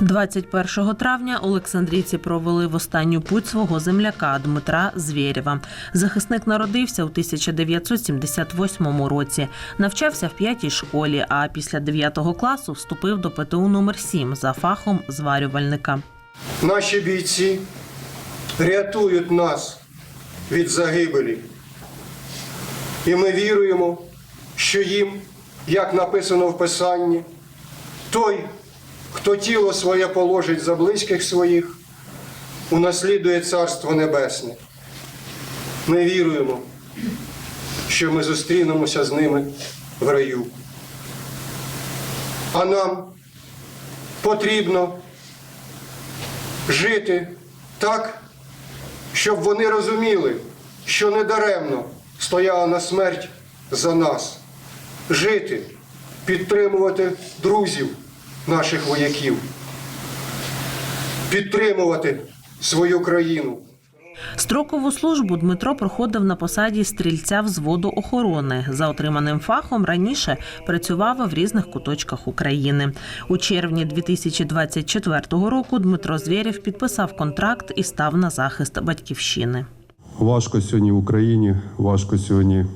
21 травня Олександрійці провели в останню путь свого земляка Дмитра Звєрєва. Захисник народився у 1978 році, навчався в п'ятій школі, а після 9 класу вступив до ПТУ номер 7 за фахом зварювальника. Наші бійці рятують нас від загибелі. І ми віруємо, що їм, як написано в Писанні, той, хто тіло своє положить за близьких своїх, унаслідує Царство Небесне. Ми віруємо, що ми зустрінемося з ними в раю. А нам потрібно жити так, щоб вони розуміли, що недаремно стояла на смерть за нас. Жити, підтримувати друзів наших вояків, підтримувати свою країну. Строкову службу Дмитро проходив на посаді стрільця взводу охорони. За отриманим фахом раніше працював в різних куточках України. У червні 2024 року Дмитро Звєрєв підписав контракт і став на захист батьківщини. Важко сьогодні в Україні, важко сьогодні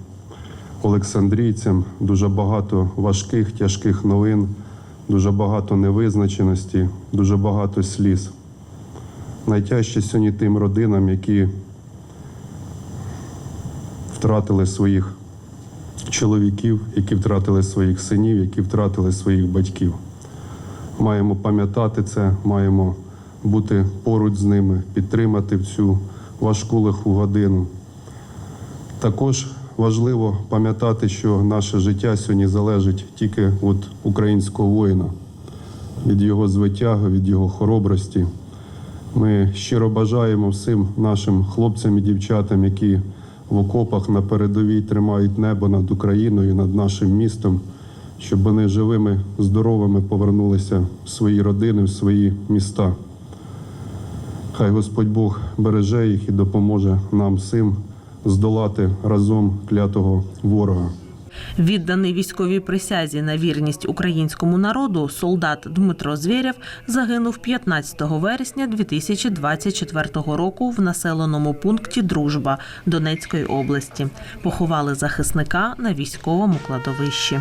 Олександрійцям. Дуже багато важких, тяжких новин, дуже багато невизначеності, дуже багато сліз. Найтяжче сьогодні тим родинам, які втратили своїх чоловіків, які втратили своїх синів, які втратили своїх батьків. Маємо пам'ятати це, маємо бути поруч з ними, підтримати в цю важку лиху годину. Також важливо пам'ятати, що наше життя сьогодні залежить тільки від українського воїна, від його звитяги, від його хоробрості. Ми щиро бажаємо всім нашим хлопцям і дівчатам, які в окопах на передовій тримають небо над Україною, над нашим містом, щоб вони живими, здоровими повернулися в свої родини, в свої міста. Хай Господь Бог береже їх і допоможе нам всім здолати разом клятого ворога. Відданий військовій присязі на вірність українському народу, солдат Дмитро Звєрєв загинув 15 вересня 2024 року в населеному пункті Дружба Донецької області. Поховали захисника на військовому кладовищі.